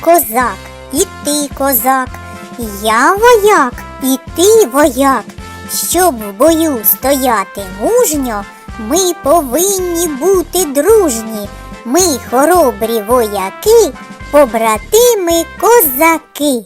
козак, і ти козак, я вояк, і ти вояк. Щоб в бою стояти мужньо, ми повинні бути дружні. Ми хоробрі вояки, побратими козаки.